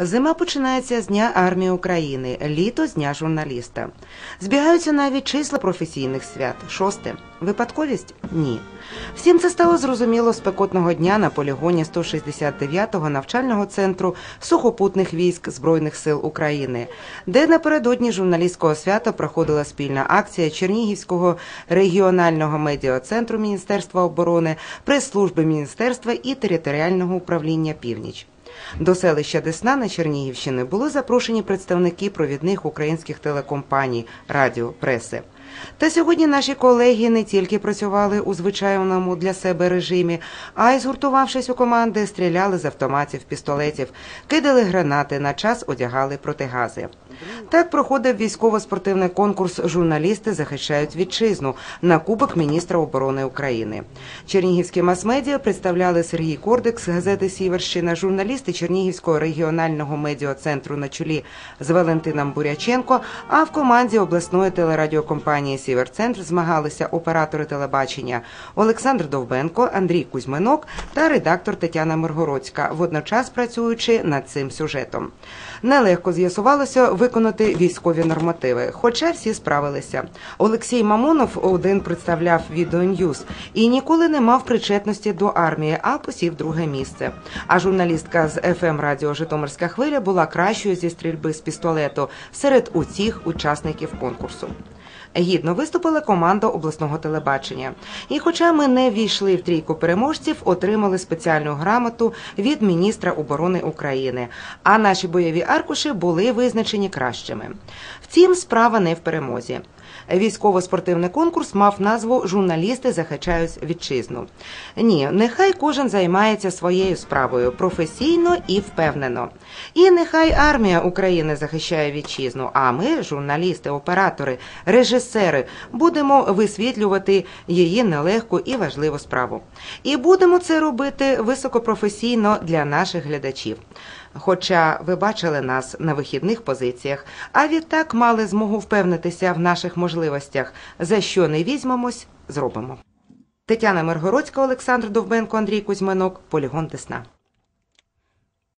Зима починається з Дня армії України, літо з Дня журналіста. Збігаються навіть числа професійних свят. Шосте. Випадковість? Ні. Всім це стало зрозуміло спекотного дня на полігоні 169-го навчального центру сухопутних військ Збройних сил України, де напередодні журналістського свята проходила спільна акція Чернігівського регіонального медіа-центру Міністерства оборони, прес-служби міністерства і територіального управління Північ. До селища Десна на Чернігівщини були запрошені представники провідних українських телекомпаній, радіо, преси. Та сьогодні наші колеги не тільки працювали у звичайному для себе режимі, а й згуртувавшись у команди, стріляли з автоматів, пістолетів, кидали гранати, на час одягали протигази. Так проходив військово-спортивний конкурс Журналісти захищають вітчизну на Кубок міністра оборони України. Чернігівські мас-медіа представляли Сергій Кордик з газети Сіверщина, журналісти Чернігівського регіонального медіа-центру на чолі з Валентином Буряченко. А в команді обласної телерадіокомпанії Сіверцентр змагалися оператори телебачення Олександр Довбенко, Андрій Кузьминок та редактор Тетяна Миргородська, водночас працюючи над цим сюжетом. Нелегко з'ясувалося виконати військові нормативи, хоча всі справилися. Олексій Мамонов один представляв відеоньюз і ніколи не мав причетності до армії, а посів друге місце. А журналістка з ФМ Радіо Житомирська хвиля була кращою зі стрільби з пістолету серед усіх учасників конкурсу. Гідно виступила команда обласного телебачення. І, хоча ми не ввійшли в трійку переможців, отримали спеціальну грамоту від міністра оборони України. А наші бойові аркуші були визначені кращими. Втім, справа не в перемозі. Військово-спортивний конкурс мав назву Журналісти захищають вітчизну. Ні, нехай кожен займається своєю справою професійно і впевнено. І нехай армія України захищає вітчизну. А ми, журналісти, оператори, режисери, будемо висвітлювати її нелегку і важливу справу. І будемо це робити високопрофесійно для наших глядачів. Хоча ви бачили нас на вихідних позиціях, а відтак мали змогу впевнитися в наших можливостях, за що не візьмемось, зробимо. Тетяна Миргородська, Олександр Довбенко, Андрій Кузьминок, Полігон Десна.